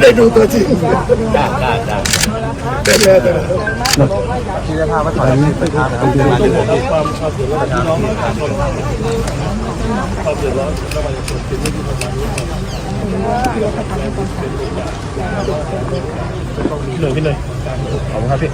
ได้ดูตัวจริงได้ได้ได้ได้เลยได้เลยที่จะพาไปถอยนี่ไปทางไปดูมาดูความความเดือดร้อนพี่น้องประชาชนความเดือดร้อนระหว่างประชาชนเป็นเรื่องที่ทำงานร่วมกันพี่หน่อยพี่หน่อยขอบคุณครับพี่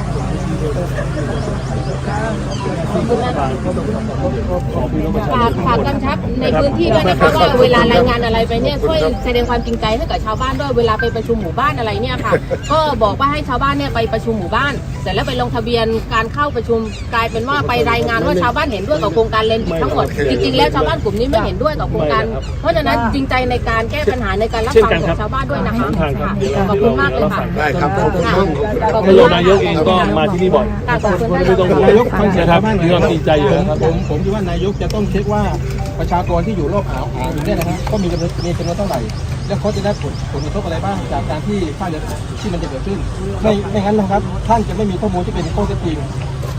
ฝากฝากกำชับในพื้นที่ด้วยนะคะว่าเวลารายงานอะไรไปเนี่ยช่วยแสดงความจริงใจให้กับชาวบ้านด้วยเวลาไปประชุมหมู่บ้านอะไรเนี่ยค่ะ ก็บอกว่าให้ชาวบ้านเนี่ยไปประชุมหมู่บ้าน เสร็จแล้วไปลงทะเบียนการเข้าประชุมกลายเป็นว่าไปรายงานว่าชาวบ้านเห็นด้วยกับโครงการเลนส์ทั้งหมดจริงๆแล้วชาวบ้านกลุ่มนี้ไม่เห็นด้วยกับโครงการ เพราะฉะนั้นจริงใจในการแก้ปัญหาในการรับฟังของชาวบ้านด้วยนะคะค่ะขอบคุณมากเลยค่ะได้ครับขอบคุณมากขอบนายกนายกเองก็มาที่นี่บ่อยค่ะขอบคุณไม่ต้องห่วงนายกฟังเสียงนะคชารับวบ้านมีความจริงใจอยู่แล้วครับผมผมคิดว่านายกจะต้องเช็คว่าประชากรที่อยู่รอบอ่าวอ่าวอยู่เนี่ยนะฮะก็มีจำนวนมีจำนวนเท่าไหร่ แล้วเขาจะได้ผลผลกระทบอะไรบ้างจากการที่ค่าเรือที่มันจะเกิดขึ้นไม่ไม่งั้นนะครับ ท่านจะไม่มีข้อมูลที่เป็นข้อเท็จจริง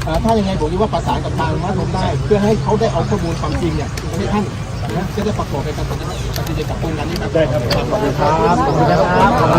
อ่าถ้ายังไงผมคิดว่าประสานกับทางวัดลมได้ เพื่อให้เขาได้เอาข้อมูลความจริงเนี่ยให้ท่านนะจะได้ประกอบในการตัดสินใจกับโครงการนี้ครับได้ครับขอบคุณครับขอบคุณนะครับขอบคุณนะครับขอบคุณนะครับ